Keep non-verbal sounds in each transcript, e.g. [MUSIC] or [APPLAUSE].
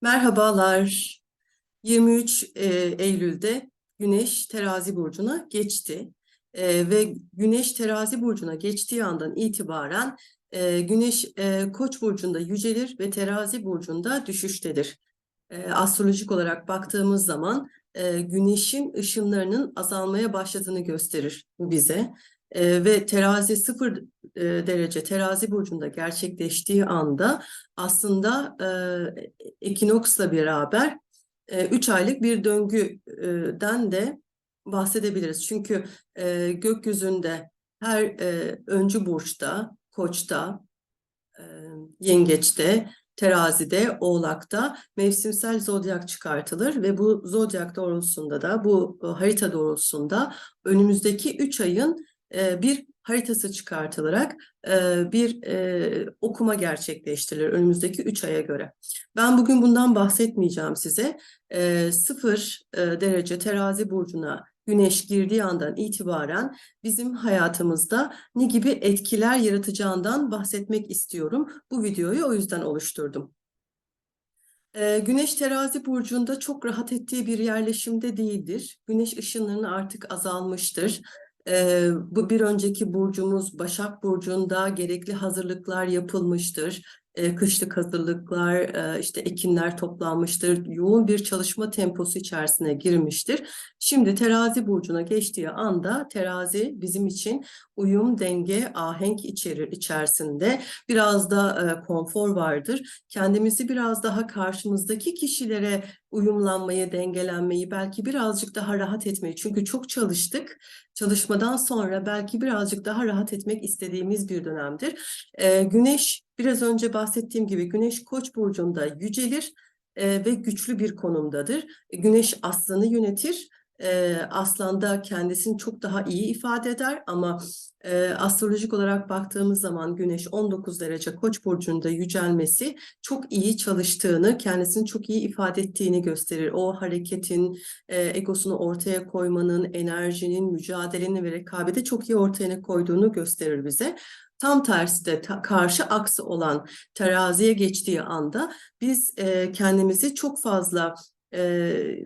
Merhabalar. 23 e, Eylül'de Güneş Terazi burcuna geçti E, ve Güneş Terazi burcuna geçtiği andan itibaren e, Güneş e, Koç burcunda yücelir ve Terazi burcunda düşüştedir. E, astrolojik olarak baktığımız zaman e, Güneşin ışınlarının azalmaya başladığını gösterir bu bize. E, ve terazi sıfır e, derece terazi burcunda gerçekleştiği anda aslında e, ekinoksla beraber 3 aylık bir döngüden de bahsedebiliriz. Çünkü e, gökyüzünde her e, öncü burçta, koçta, e, yengeçte, terazide, oğlakta mevsimsel zodyak çıkartılır ve bu zodyak doğrultusunda da bu e, harita doğrultusunda önümüzdeki 3 ayın e, bir haritası çıkartılarak bir okuma gerçekleştirilir önümüzdeki 3 aya göre. Ben bugün bundan bahsetmeyeceğim size. E, sıfır e, derece terazi burcuna güneş girdiği andan itibaren bizim hayatımızda ne gibi etkiler yaratacağından bahsetmek istiyorum. Bu videoyu o yüzden oluşturdum. Güneş terazi burcunda çok rahat ettiği bir yerleşimde değildir. Güneş ışınlarının artık azalmıştır. Ee, bu bir önceki burcumuz Başak Burcu'nda gerekli hazırlıklar yapılmıştır. Ee, kışlık hazırlıklar, e, işte ekinler toplanmıştır. Yoğun bir çalışma temposu içerisine girmiştir. Şimdi terazi burcuna geçtiği anda terazi bizim için uyum, denge, ahenk içerir içerisinde. Biraz da e, konfor vardır. Kendimizi biraz daha karşımızdaki kişilere uyumlanmayı, dengelenmeyi, belki birazcık daha rahat etmeyi. Çünkü çok çalıştık. Çalışmadan sonra belki birazcık daha rahat etmek istediğimiz bir dönemdir. E, güneş biraz önce bahsettiğim gibi Güneş Koç burcunda yücelir e, ve güçlü bir konumdadır. Güneş aslanı yönetir e, aslanda kendisini çok daha iyi ifade eder ama e, astrolojik olarak baktığımız zaman Güneş 19 derece Koç burcunda yücelmesi çok iyi çalıştığını, kendisini çok iyi ifade ettiğini gösterir. O hareketin, e, egosunu ortaya koymanın, enerjinin, mücadelenin ve rekabeti çok iyi ortaya koyduğunu gösterir bize. Tam tersi de ta, karşı aksı olan teraziye geçtiği anda biz e, kendimizi çok fazla e,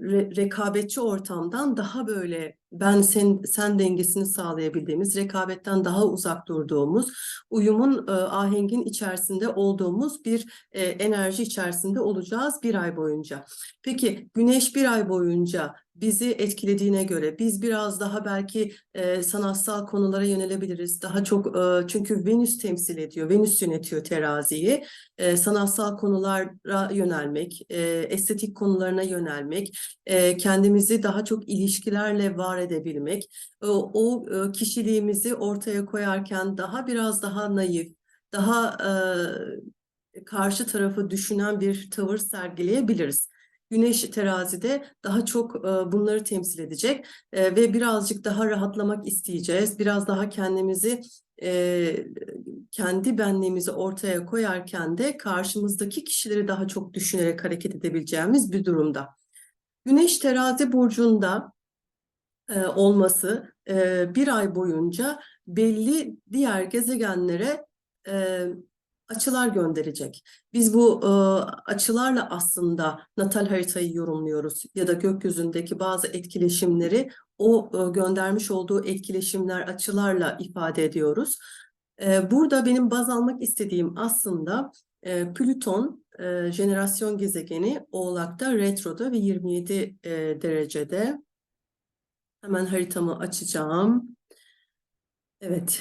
re, rekabetçi ortamdan daha böyle ben sen sen dengesini sağlayabildiğimiz, rekabetten daha uzak durduğumuz, uyumun e, ahengin içerisinde olduğumuz bir e, enerji içerisinde olacağız bir ay boyunca. Peki güneş bir ay boyunca bizi etkilediğine göre biz biraz daha belki e, sanatsal konulara yönelebiliriz. Daha çok e, çünkü Venüs temsil ediyor, Venüs yönetiyor teraziyi. E, sanatsal konulara yönelmek, e, estetik konularına yönelmek, e, kendimizi daha çok ilişkilerle var edebilmek, o, o kişiliğimizi ortaya koyarken daha biraz daha naif, daha e, karşı tarafı düşünen bir tavır sergileyebiliriz. Güneş terazide daha çok e, bunları temsil edecek e, ve birazcık daha rahatlamak isteyeceğiz. Biraz daha kendimizi e, kendi benliğimizi ortaya koyarken de karşımızdaki kişileri daha çok düşünerek hareket edebileceğimiz bir durumda. Güneş terazi burcunda e, olması e, bir ay boyunca belli diğer gezegenlere e, açılar gönderecek. Biz bu e, açılarla aslında natal haritayı yorumluyoruz ya da gökyüzündeki bazı etkileşimleri o e, göndermiş olduğu etkileşimler açılarla ifade ediyoruz. E, burada benim baz almak istediğim aslında e, Plüton e, jenerasyon gezegeni Oğlak'ta retroda ve 27 e, derecede. Hemen haritamı açacağım. Evet.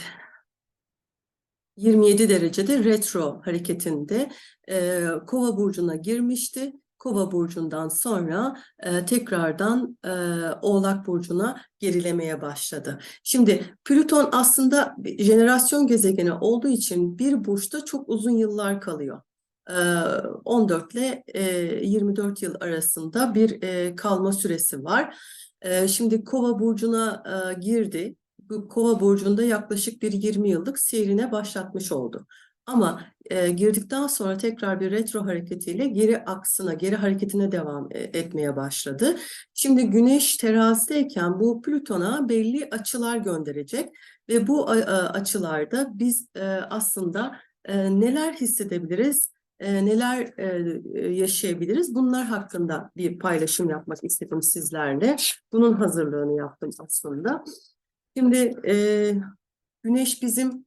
27 derecede retro hareketinde e, Kova burcuna girmişti. Kova burcundan sonra e, tekrardan e, Oğlak burcuna gerilemeye başladı. Şimdi Plüton aslında jenerasyon gezegeni olduğu için bir burçta çok uzun yıllar kalıyor. 14 ile 24 yıl arasında bir kalma süresi var. Şimdi Kova burcuna girdi. Bu Kova burcunda yaklaşık bir 20 yıllık seyrine başlatmış oldu. Ama e, girdikten sonra tekrar bir retro hareketiyle geri aksına, geri hareketine devam etmeye başladı. Şimdi Güneş terazideyken bu Plüton'a belli açılar gönderecek ve bu açılarda biz e, aslında e, neler hissedebiliriz? E, neler e, e, yaşayabiliriz? Bunlar hakkında bir paylaşım yapmak istedim sizlerle. Bunun hazırlığını yaptım aslında. Şimdi e, güneş bizim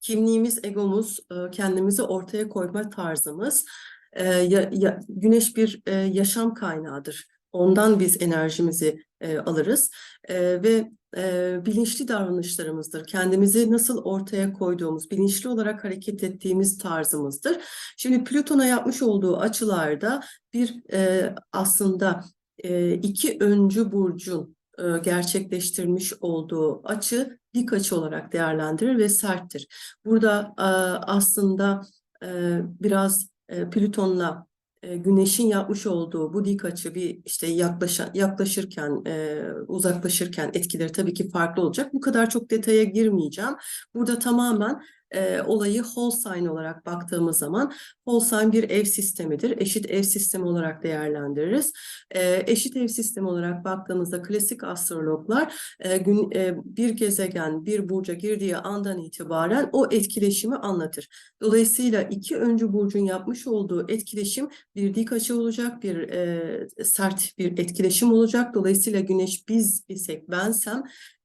kimliğimiz, egomuz, e, kendimizi ortaya koyma tarzımız. E, ya- ya- güneş bir e, yaşam kaynağıdır. Ondan biz enerjimizi e, alırız E, ve e, bilinçli davranışlarımızdır. Kendimizi nasıl ortaya koyduğumuz, bilinçli olarak hareket ettiğimiz tarzımızdır. Şimdi Plüton'a yapmış olduğu açılarda bir e, aslında e, iki öncü burcun e, gerçekleştirmiş olduğu açı dik açı olarak değerlendirir ve serttir. Burada e, aslında e, biraz e, Plüton'la e, Güneş'in yapmış olduğu bu dik açı bir işte yaklaşa, yaklaşırken, e, uzaklaşırken etkileri tabii ki farklı olacak. Bu kadar çok detaya girmeyeceğim. Burada tamamen e, olayı sign olarak baktığımız zaman sign bir ev sistemidir. Eşit ev sistemi olarak değerlendiririz. E, eşit ev sistemi olarak baktığımızda klasik astrologlar e, gün, e, bir gezegen bir burca girdiği andan itibaren o etkileşimi anlatır. Dolayısıyla iki öncü burcun yapmış olduğu etkileşim bir dik açı olacak, bir e, sert bir etkileşim olacak. Dolayısıyla güneş biz isek, bensem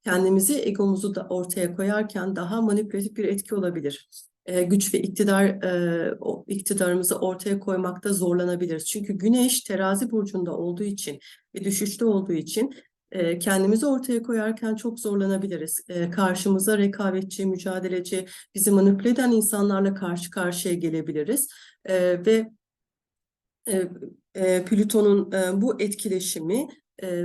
kendimizi, egomuzu da ortaya koyarken daha manipülatif bir etki olabilir. E, güç ve iktidar e, o iktidarımızı ortaya koymakta zorlanabiliriz. Çünkü güneş terazi burcunda olduğu için ve düşüşte olduğu için e, kendimizi ortaya koyarken çok zorlanabiliriz. E, karşımıza rekabetçi, mücadeleci, bizi manipüle eden insanlarla karşı karşıya gelebiliriz. E, ve e, e, Plüton'un e, bu etkileşimi e,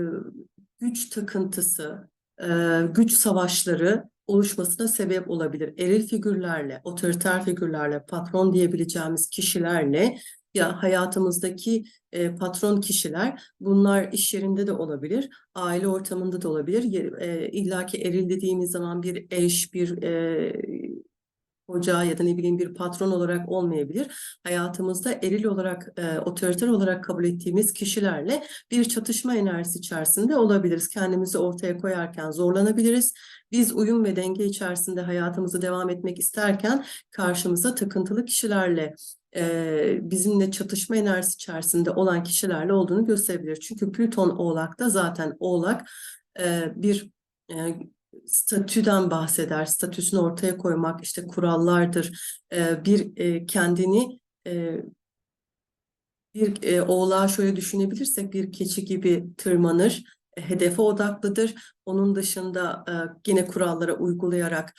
güç takıntısı, e, güç savaşları oluşmasına sebep olabilir. Eril figürlerle, otoriter figürlerle, patron diyebileceğimiz kişilerle ya hayatımızdaki e, patron kişiler bunlar iş yerinde de olabilir, aile ortamında da olabilir. E, illaki eril dediğimiz zaman bir eş, bir e, hoca ya da ne bileyim bir patron olarak olmayabilir. Hayatımızda eril olarak, e, otoriter olarak kabul ettiğimiz kişilerle bir çatışma enerjisi içerisinde olabiliriz. Kendimizi ortaya koyarken zorlanabiliriz. Biz uyum ve denge içerisinde hayatımızı devam etmek isterken karşımıza takıntılı kişilerle e, bizimle çatışma enerjisi içerisinde olan kişilerle olduğunu gösterebilir. Çünkü Plüton Oğlak'ta zaten Oğlak e, bir e, statüden bahseder. Statüsünü ortaya koymak işte kurallardır. Bir kendini bir e, şöyle düşünebilirsek bir keçi gibi tırmanır, e, hedefe odaklıdır. Onun dışında yine kurallara uygulayarak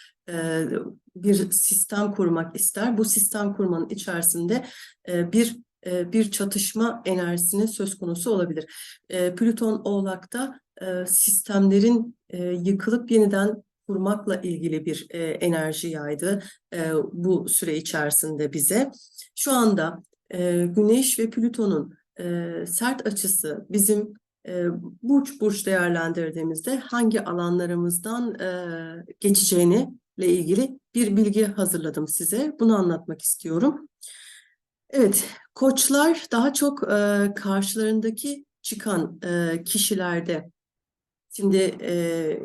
bir sistem kurmak ister. Bu sistem kurmanın içerisinde bir bir çatışma enerjisinin söz konusu olabilir. Plüton Oğlak'ta e, sistemlerin e, yıkılıp yeniden kurmakla ilgili bir e, enerji yaydı bu süre içerisinde bize. Şu anda Güneş ve Plüton'un sert açısı bizim e, burç burç değerlendirdiğimizde hangi alanlarımızdan geçeceğini ile ilgili bir bilgi hazırladım size. Bunu anlatmak istiyorum. Evet, koçlar daha çok e, karşılarındaki çıkan e, kişilerde. Şimdi e,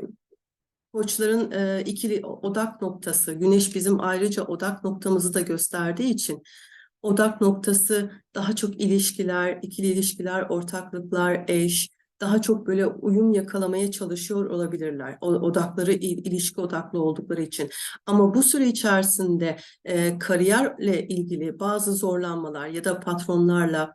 koçların e, ikili odak noktası, Güneş bizim ayrıca odak noktamızı da gösterdiği için odak noktası daha çok ilişkiler, ikili ilişkiler, ortaklıklar, eş, daha çok böyle uyum yakalamaya çalışıyor olabilirler. Odakları il- ilişki odaklı oldukları için. Ama bu süre içerisinde e, kariyerle ilgili bazı zorlanmalar ya da patronlarla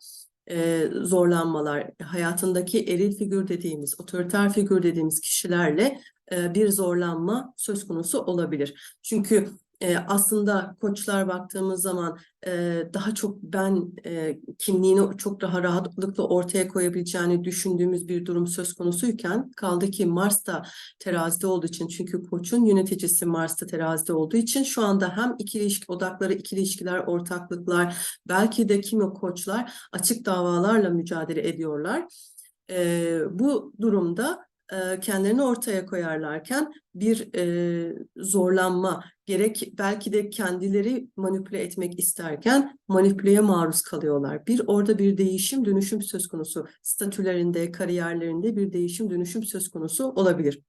e, zorlanmalar, hayatındaki eril figür dediğimiz, otoriter figür dediğimiz kişilerle e, bir zorlanma söz konusu olabilir. Çünkü e, aslında koçlar baktığımız zaman e, daha çok ben e, kimliğini çok daha rahatlıkla ortaya koyabileceğini düşündüğümüz bir durum söz konusuyken kaldı ki Mars da terazide olduğu için çünkü koçun yöneticisi Mars'ta terazide olduğu için şu anda hem ikili ilişki odakları, ikili ilişkiler, ortaklıklar belki de kimi koçlar açık davalarla mücadele ediyorlar. E, bu durumda kendilerini ortaya koyarlarken bir e, zorlanma gerek belki de kendileri manipüle etmek isterken manipüleye maruz kalıyorlar. Bir orada bir değişim dönüşüm söz konusu statülerinde kariyerlerinde bir değişim dönüşüm söz konusu olabilir.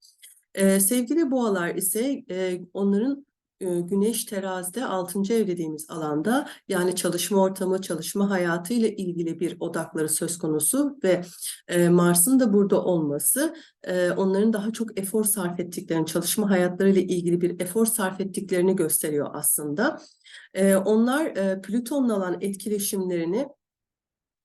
E, sevgili boğalar ise e, onların Güneş terazide 6. ev dediğimiz alanda yani çalışma ortamı, çalışma hayatı ile ilgili bir odakları söz konusu ve e, Mars'ın da burada olması e, onların daha çok efor sarf ettiklerini, çalışma hayatları ile ilgili bir efor sarf ettiklerini gösteriyor aslında. E, onlar e, Plüton'la olan etkileşimlerini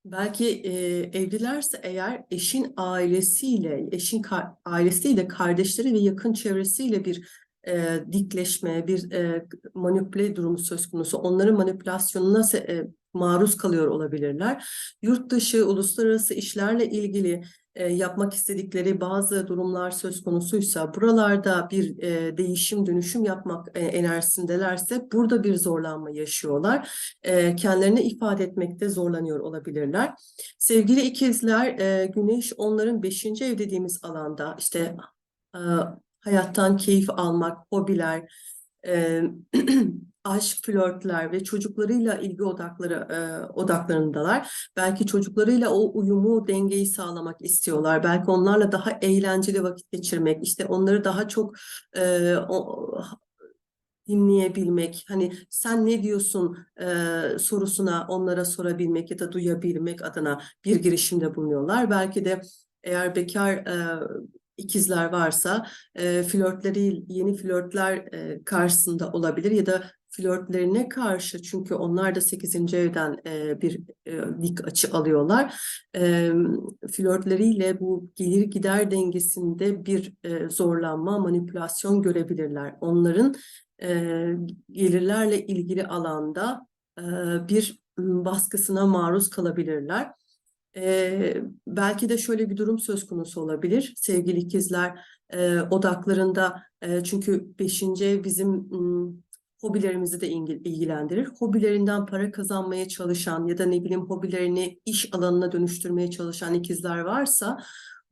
Belki e, evlilerse eğer eşin ailesiyle, eşin ka- ailesiyle, kardeşleri ve yakın çevresiyle bir e, dikleşme, bir e, manipüle durumu söz konusu. Onların manipülasyonuna e, maruz kalıyor olabilirler. Yurt dışı, uluslararası işlerle ilgili e, yapmak istedikleri bazı durumlar söz konusuysa, buralarda bir e, değişim, dönüşüm yapmak e, enerjisindelerse burada bir zorlanma yaşıyorlar. E, kendilerini ifade etmekte zorlanıyor olabilirler. Sevgili ikizler, e, Güneş onların beşinci ev dediğimiz alanda işte hayattan keyif almak, hobiler, e, [CLEARS THROAT] aşk, flörtler ve çocuklarıyla ilgi odakları e, odaklarındalar. Belki çocuklarıyla o uyumu, dengeyi sağlamak istiyorlar. Belki onlarla daha eğlenceli vakit geçirmek, işte onları daha çok e, o, dinleyebilmek, hani sen ne diyorsun e, sorusuna onlara sorabilmek ya da duyabilmek adına bir girişimde bulunuyorlar. Belki de eğer bekar e, ikizler varsa e, flörtleri yeni flörtler e, karşısında olabilir ya da flörtlerine karşı çünkü onlar da 8. evden e, bir e, dik açı alıyorlar. E, flörtleriyle bu gelir gider dengesinde bir e, zorlanma, manipülasyon görebilirler. Onların e, gelirlerle ilgili alanda e, bir baskısına maruz kalabilirler. E, belki de şöyle bir durum söz konusu olabilir sevgili ikizler e, odaklarında e, çünkü beşinci ev bizim hobilerimizi de ilgi- ilgilendirir. Hobilerinden para kazanmaya çalışan ya da ne bileyim hobilerini iş alanına dönüştürmeye çalışan ikizler varsa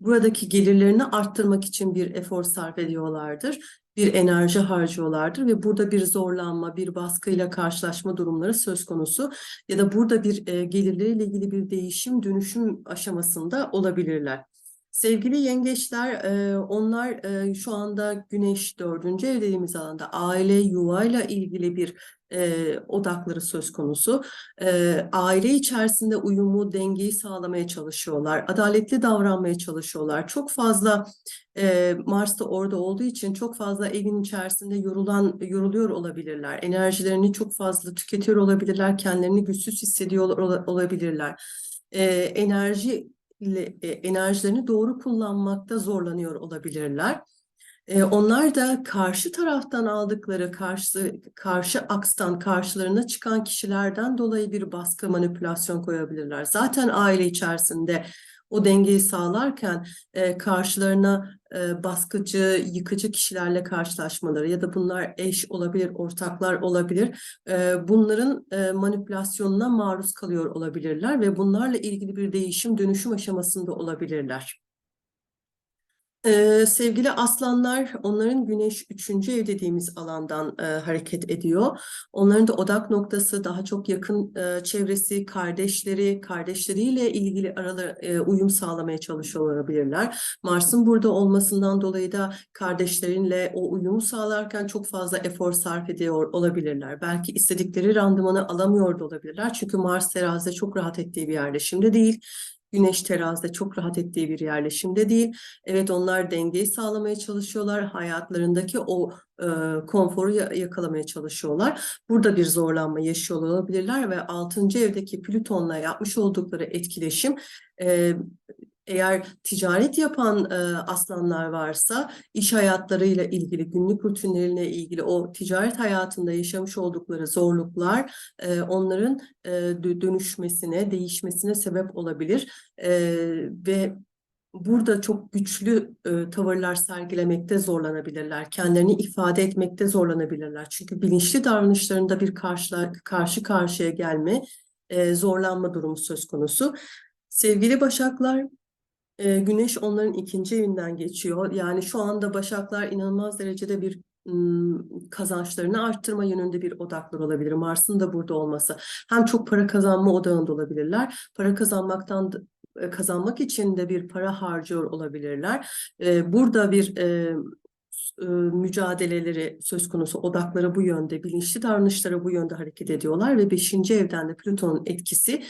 buradaki gelirlerini arttırmak için bir efor sarf ediyorlardır bir enerji harcıyorlardır ve burada bir zorlanma, bir baskıyla karşılaşma durumları söz konusu ya da burada bir e, gelirleriyle ilgili bir değişim, dönüşüm aşamasında olabilirler. Sevgili yengeçler, e, onlar e, şu anda Güneş dördüncü ev dediğimiz alanda aile, yuvayla ilgili bir e, odakları söz konusu. Aile içerisinde uyumu, dengeyi sağlamaya çalışıyorlar. Adaletli davranmaya çalışıyorlar. Çok fazla Mars da orada olduğu için çok fazla evin içerisinde yorulan yoruluyor olabilirler. Enerjilerini çok fazla tüketiyor olabilirler. Kendilerini güçsüz hissediyor ola- olabilirler. Enerji enerjilerini doğru kullanmakta zorlanıyor olabilirler. E, onlar da karşı taraftan aldıkları karşı karşı akstan karşılarına çıkan kişilerden dolayı bir baskı manipülasyon koyabilirler. Zaten aile içerisinde o dengeyi sağlarken e, karşılarına e, baskıcı, yıkıcı kişilerle karşılaşmaları ya da bunlar eş olabilir, ortaklar olabilir. E, bunların e, manipülasyonuna maruz kalıyor olabilirler ve bunlarla ilgili bir değişim, dönüşüm aşamasında olabilirler. Ee, sevgili aslanlar, onların güneş üçüncü ev dediğimiz alandan e, hareket ediyor. Onların da odak noktası daha çok yakın e, çevresi, kardeşleri, kardeşleriyle ilgili aralar, e, uyum sağlamaya çalışıyor olabilirler. Mars'ın burada olmasından dolayı da kardeşlerinle o uyumu sağlarken çok fazla efor sarf ediyor olabilirler. Belki istedikleri randımanı alamıyor da olabilirler. Çünkü Mars terazide çok rahat ettiği bir yerleşimde değil. Güneş terazide çok rahat ettiği bir yerleşimde değil. Evet onlar dengeyi sağlamaya çalışıyorlar. Hayatlarındaki o e, konforu ya- yakalamaya çalışıyorlar. Burada bir zorlanma yaşıyor olabilirler ve 6. evdeki Plüton'la yapmış oldukları etkileşim e, eğer ticaret yapan e, aslanlar varsa iş hayatlarıyla ilgili, günlük rutinleriyle ilgili o ticaret hayatında yaşamış oldukları zorluklar e, onların e, dö- dönüşmesine, değişmesine sebep olabilir. E, ve burada çok güçlü e, tavırlar sergilemekte zorlanabilirler. Kendilerini ifade etmekte zorlanabilirler. Çünkü bilinçli davranışlarında bir karşı, karşı karşıya gelme, e, zorlanma durumu söz konusu. Sevgili Başaklar, e, Güneş onların ikinci evinden geçiyor. Yani şu anda Başaklar inanılmaz derecede bir kazançlarını arttırma yönünde bir odaklar olabilir. Mars'ın da burada olması. Hem çok para kazanma odağında olabilirler. Para kazanmaktan e, kazanmak için de bir para harcıyor olabilirler. E, burada bir e, e, mücadeleleri söz konusu, odakları bu yönde, bilinçli davranışları bu yönde hareket ediyorlar ve beşinci evden de Plüton'un etkisi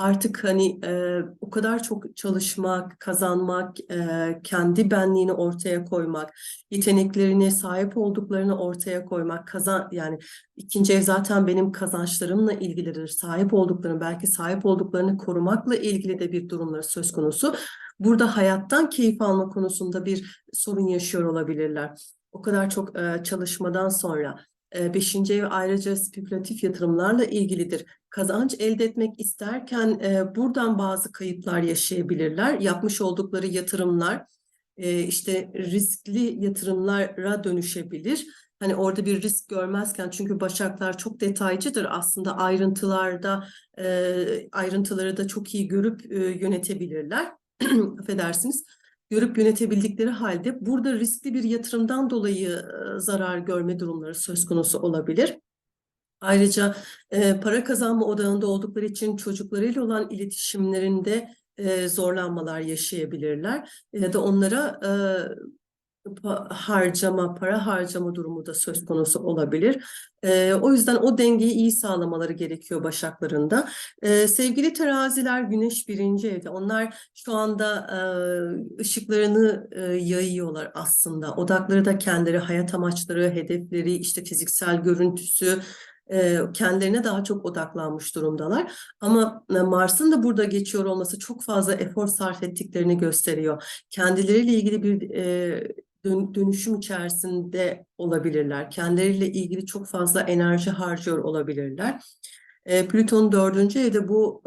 artık hani e, o kadar çok çalışmak, kazanmak, e, kendi benliğini ortaya koymak, yeteneklerini, sahip olduklarını ortaya koymak, kazan yani ikinci ev zaten benim kazançlarımla ilgilidir. Sahip olduklarını, belki sahip olduklarını korumakla ilgili de bir durumları söz konusu. Burada hayattan keyif alma konusunda bir sorun yaşıyor olabilirler. O kadar çok e, çalışmadan sonra. Beşinci ev ayrıca spekülatif yatırımlarla ilgilidir. Kazanç elde etmek isterken buradan bazı kayıplar yaşayabilirler. Yapmış oldukları yatırımlar işte riskli yatırımlara dönüşebilir. Hani orada bir risk görmezken çünkü başaklar çok detaycıdır aslında ayrıntılarda ayrıntıları da çok iyi görüp yönetebilirler. [CLEARS THROAT] Affedersiniz görüp yönetebildikleri halde burada riskli bir yatırımdan dolayı zarar görme durumları söz konusu olabilir. Ayrıca para kazanma odağında oldukları için çocuklarıyla olan iletişimlerinde zorlanmalar yaşayabilirler ya da onlara harcama, para harcama durumu da söz konusu olabilir. E, o yüzden o dengeyi iyi sağlamaları gerekiyor başaklarında. E, sevgili teraziler güneş birinci evde. Onlar şu anda e, ışıklarını e, yayıyorlar aslında. Odakları da kendileri, hayat amaçları, hedefleri, işte fiziksel görüntüsü, kendilerine daha çok odaklanmış durumdalar. Ama Mars'ın da burada geçiyor olması çok fazla efor sarf ettiklerini gösteriyor. Kendileriyle ilgili bir dönüşüm içerisinde olabilirler. Kendileriyle ilgili çok fazla enerji harcıyor olabilirler. Plüton dördüncü evde bu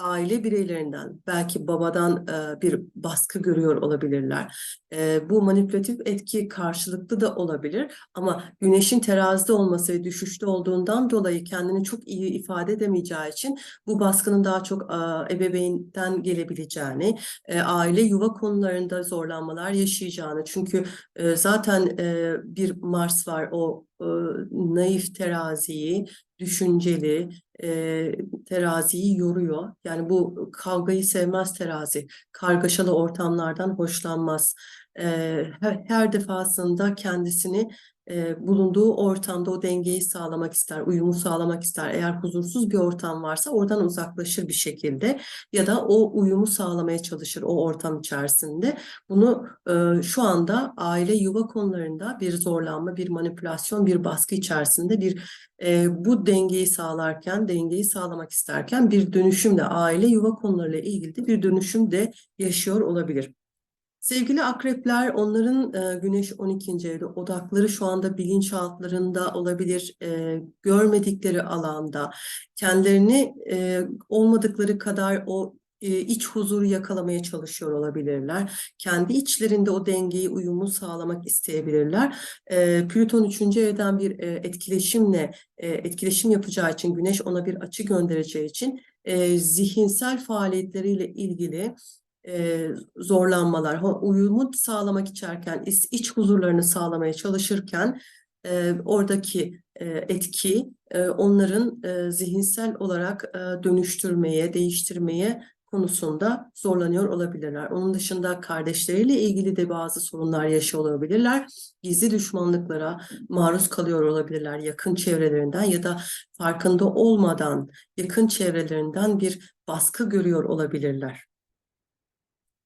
aile bireylerinden belki babadan e, bir baskı görüyor olabilirler. E, bu manipülatif etki karşılıklı da olabilir ama güneşin terazide olması ve düşüşte olduğundan dolayı kendini çok iyi ifade edemeyeceği için bu baskının daha çok e, ebeveynden gelebileceğini, e, aile yuva konularında zorlanmalar yaşayacağını çünkü e, zaten e, bir Mars var o e, naif teraziyi, düşünceli, e, teraziyi yoruyor. Yani bu kavgayı sevmez terazi. Kargaşalı ortamlardan hoşlanmaz. E, her, her defasında kendisini e, bulunduğu ortamda o dengeyi sağlamak ister, uyumu sağlamak ister. Eğer huzursuz bir ortam varsa oradan uzaklaşır bir şekilde ya da o uyumu sağlamaya çalışır o ortam içerisinde. Bunu e, şu anda aile yuva konularında bir zorlanma, bir manipülasyon, bir baskı içerisinde bir e, bu dengeyi sağlarken, dengeyi sağlamak isterken bir dönüşümle aile yuva konularıyla ilgili de bir dönüşüm de yaşıyor olabilir. Sevgili akrepler, onların e, Güneş 12. evde odakları şu anda bilinçaltlarında olabilir, e, görmedikleri alanda, kendilerini e, olmadıkları kadar o e, iç huzuru yakalamaya çalışıyor olabilirler. Kendi içlerinde o dengeyi, uyumu sağlamak isteyebilirler. E, Plüton 3. evden bir e, etkileşimle, e, etkileşim yapacağı için, Güneş ona bir açı göndereceği için e, zihinsel faaliyetleriyle ilgili e, zorlanmalar, uyumu sağlamak içerken, iç, iç huzurlarını sağlamaya çalışırken e, oradaki e, etki e, onların e, zihinsel olarak e, dönüştürmeye, değiştirmeye konusunda zorlanıyor olabilirler. Onun dışında kardeşleriyle ilgili de bazı sorunlar yaşıyor olabilirler. Gizli düşmanlıklara maruz kalıyor olabilirler yakın çevrelerinden ya da farkında olmadan yakın çevrelerinden bir baskı görüyor olabilirler.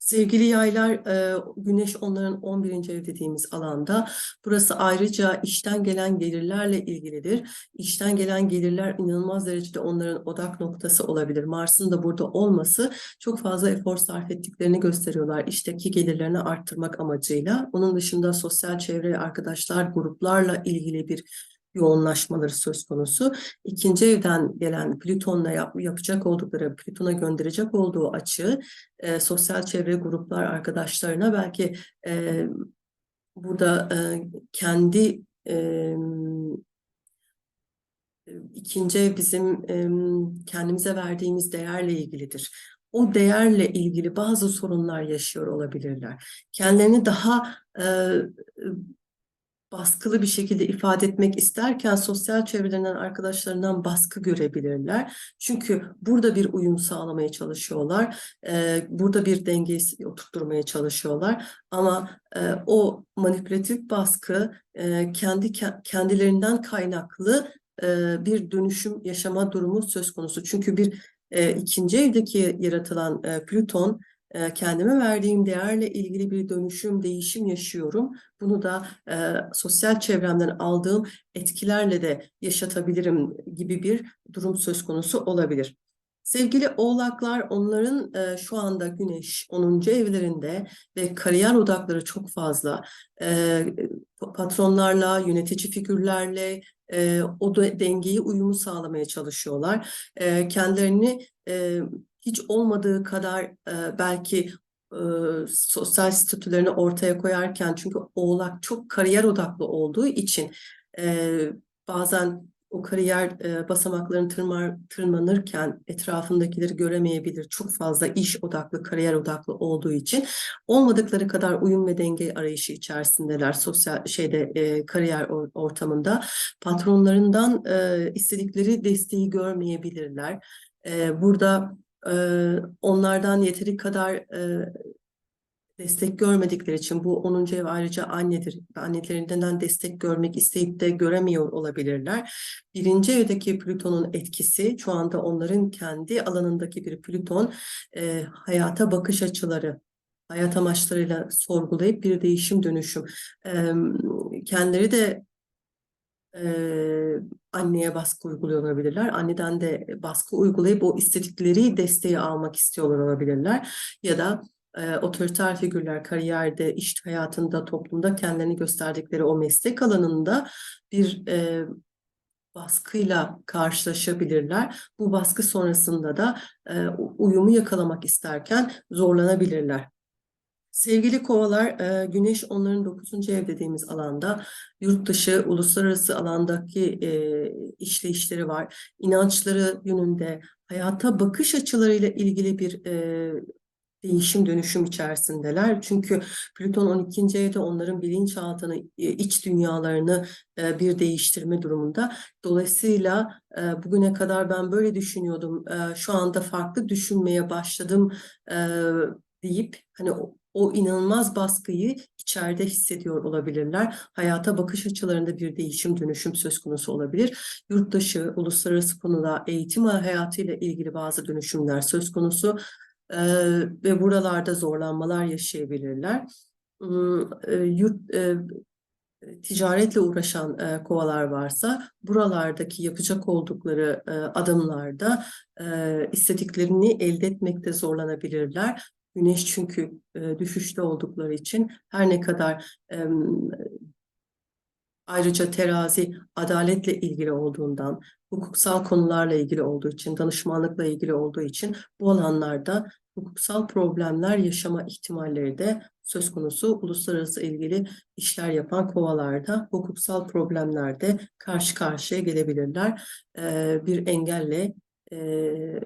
Sevgili yaylar, e, güneş onların 11. ev dediğimiz alanda. Burası ayrıca işten gelen gelirlerle ilgilidir. İşten gelen gelirler inanılmaz derecede onların odak noktası olabilir. Mars'ın da burada olması çok fazla efor sarf ettiklerini gösteriyorlar. İşteki gelirlerini arttırmak amacıyla. Onun dışında sosyal çevre, arkadaşlar, gruplarla ilgili bir yoğunlaşmaları söz konusu. İkinci evden gelen Plüton'la yap, yapacak oldukları, Plüton'a gönderecek olduğu açı e, sosyal çevre gruplar arkadaşlarına belki e, burada e, kendi e, ikinci ev bizim e, kendimize verdiğimiz değerle ilgilidir. O değerle ilgili bazı sorunlar yaşıyor olabilirler. Kendilerini daha e, baskılı bir şekilde ifade etmek isterken sosyal çevrelerinden, arkadaşlarından baskı görebilirler. Çünkü burada bir uyum sağlamaya çalışıyorlar. Ee, burada bir dengeyi oturtturmaya çalışıyorlar. Ama e, o manipülatif baskı e, kendi kendilerinden kaynaklı e, bir dönüşüm yaşama durumu söz konusu. Çünkü bir e, ikinci evdeki yaratılan e, Plüton e, kendime verdiğim değerle ilgili bir dönüşüm, değişim yaşıyorum. Bunu da e, sosyal çevremden aldığım etkilerle de yaşatabilirim gibi bir durum söz konusu olabilir. Sevgili oğlaklar onların e, şu anda güneş 10. evlerinde ve kariyer odakları çok fazla. E, patronlarla, yönetici figürlerle e, o dengeyi uyumu sağlamaya çalışıyorlar. E, kendilerini e, hiç olmadığı kadar e, belki e, sosyal statülerini ortaya koyarken çünkü oğlak çok kariyer odaklı olduğu için e, bazen o kariyer e, basamaklarını tırmar, tırmanırken etrafındakileri göremeyebilir. Çok fazla iş odaklı, kariyer odaklı olduğu için olmadıkları kadar uyum ve denge arayışı içerisindeler sosyal şeyde e, kariyer ortamında. Patronlarından e, istedikleri desteği görmeyebilirler. E, burada e, onlardan yeteri kadar e, destek görmedikleri için bu 10. ev ayrıca annedir. Annelerinden destek görmek isteyip de göremiyor olabilirler. Birinci evdeki Plüton'un etkisi şu anda onların kendi alanındaki bir Plüton e, hayata bakış açıları, hayat amaçlarıyla sorgulayıp bir değişim dönüşüm. E, kendileri de e, anneye baskı uyguluyor olabilirler. Anneden de baskı uygulayıp o istedikleri desteği almak istiyorlar olabilirler. Ya da e, otoriter figürler kariyerde, iş hayatında, toplumda kendilerini gösterdikleri o meslek alanında bir e, baskıyla karşılaşabilirler. Bu baskı sonrasında da e, uyumu yakalamak isterken zorlanabilirler. Sevgili kovalar, e, güneş onların 9. ev dediğimiz alanda yurt dışı, uluslararası alandaki e, işleyişleri var. İnançları yönünde, hayata bakış açılarıyla ilgili bir e, değişim dönüşüm içerisindeler. Çünkü Plüton 12. evde onların bilinçaltını, iç dünyalarını bir değiştirme durumunda. Dolayısıyla bugüne kadar ben böyle düşünüyordum, şu anda farklı düşünmeye başladım deyip hani o inanılmaz baskıyı içeride hissediyor olabilirler. Hayata bakış açılarında bir değişim, dönüşüm söz konusu olabilir. Yurtdışı, uluslararası konuda eğitim hayatıyla ilgili bazı dönüşümler söz konusu ve buralarda zorlanmalar yaşayabilirler. Yurt ticaretle uğraşan e, kovalar varsa buralardaki yapacak oldukları e, adımlarda e, istediklerini elde etmekte zorlanabilirler. Güneş çünkü e, düşüşte oldukları için her ne kadar e, ayrıca terazi adaletle ilgili olduğundan, hukuksal konularla ilgili olduğu için, danışmanlıkla ilgili olduğu için bu alanlarda hukuksal problemler yaşama ihtimalleri de söz konusu. Uluslararası ilgili işler yapan kovalarda hukuksal problemlerde karşı karşıya gelebilirler. Ee, bir engelle e,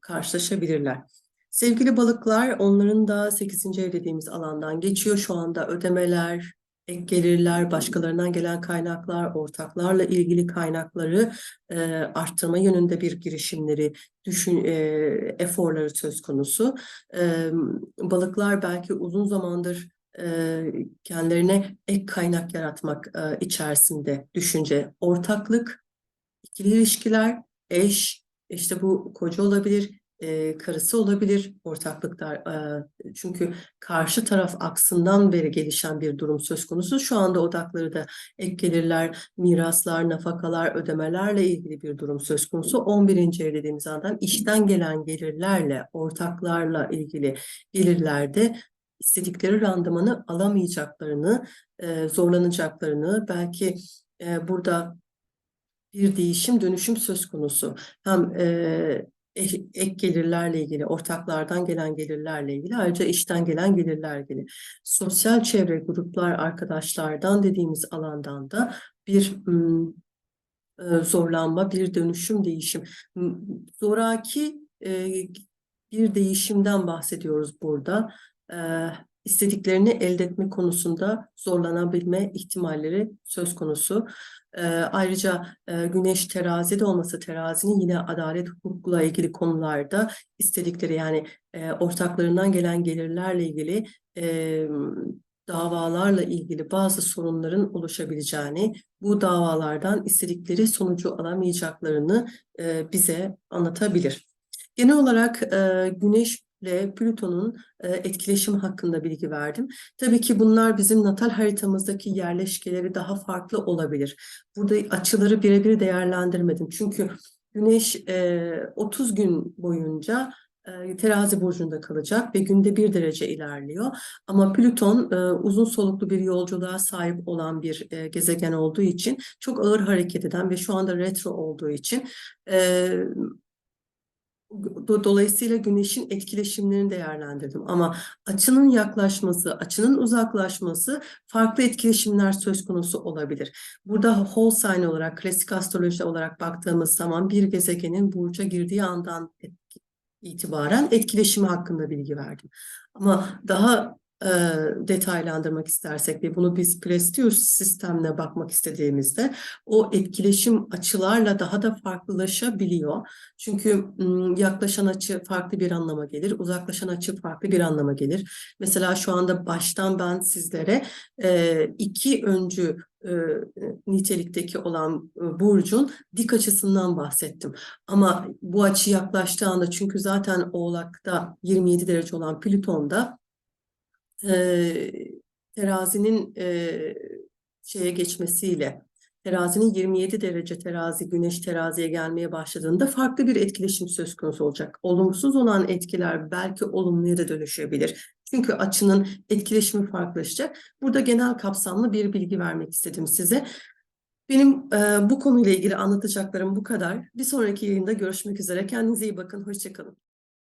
karşılaşabilirler. Sevgili balıklar, onların da 8. ev dediğimiz alandan geçiyor. Şu anda ödemeler, ek gelirler, başkalarından gelen kaynaklar, ortaklarla ilgili kaynakları e, arttırma yönünde bir girişimleri, düşün, e, eforları söz konusu. E, balıklar belki uzun zamandır e, kendilerine ek kaynak yaratmak e, içerisinde düşünce, ortaklık, ikili ilişkiler, eş, işte bu koca olabilir, e, karısı olabilir ortaklıklar. E, çünkü karşı taraf aksından beri gelişen bir durum söz konusu. Şu anda odakları da ek gelirler, miraslar, nafakalar, ödemelerle ilgili bir durum söz konusu. 11. ev dediğimiz andan işten gelen gelirlerle, ortaklarla ilgili gelirlerde istedikleri randımanı alamayacaklarını, e, zorlanacaklarını, belki e, burada bir değişim, dönüşüm söz konusu. Hem e, ek gelirlerle ilgili, ortaklardan gelen gelirlerle ilgili, ayrıca işten gelen gelirler ilgili. Sosyal çevre gruplar, arkadaşlardan dediğimiz alandan da bir zorlanma, bir dönüşüm, değişim. Zoraki bir değişimden bahsediyoruz burada. istediklerini elde etme konusunda zorlanabilme ihtimalleri söz konusu. Ee, ayrıca e, güneş terazide olması terazinin yine adalet hukukla ilgili konularda istedikleri yani e, ortaklarından gelen gelirlerle ilgili e, davalarla ilgili bazı sorunların oluşabileceğini, bu davalardan istedikleri sonucu alamayacaklarını e, bize anlatabilir. Genel olarak e, Güneş ile Plüton'un e, etkileşimi hakkında bilgi verdim. Tabii ki bunlar bizim natal haritamızdaki yerleşkeleri daha farklı olabilir. Burada açıları birebir değerlendirmedim. Çünkü Güneş e, 30 gün boyunca e, terazi burcunda kalacak ve günde bir derece ilerliyor. Ama Plüton e, uzun soluklu bir yolculuğa sahip olan bir e, gezegen olduğu için çok ağır hareket eden ve şu anda retro olduğu için e, dolayısıyla güneşin etkileşimlerini değerlendirdim. Ama açının yaklaşması, açının uzaklaşması farklı etkileşimler söz konusu olabilir. Burada whole sign olarak, klasik astroloji olarak baktığımız zaman bir gezegenin burca girdiği andan itibaren etkileşimi hakkında bilgi verdim. Ama daha e, detaylandırmak istersek ve bunu biz Prestius sistemine bakmak istediğimizde o etkileşim açılarla daha da farklılaşabiliyor. Çünkü yaklaşan açı farklı bir anlama gelir, uzaklaşan açı farklı bir anlama gelir. Mesela şu anda baştan ben sizlere e, iki öncü e, nitelikteki olan e, burcun dik açısından bahsettim. Ama bu açı yaklaştığı anda çünkü zaten Oğlak'ta 27 derece olan Plüton'da e, terazinin e, şeye geçmesiyle terazinin 27 derece terazi güneş teraziye gelmeye başladığında farklı bir etkileşim söz konusu olacak. Olumsuz olan etkiler belki olumluya da dönüşebilir. Çünkü açının etkileşimi farklılaşacak. Burada genel kapsamlı bir bilgi vermek istedim size. Benim e, bu konuyla ilgili anlatacaklarım bu kadar. Bir sonraki yayında görüşmek üzere. Kendinize iyi bakın. Hoşçakalın.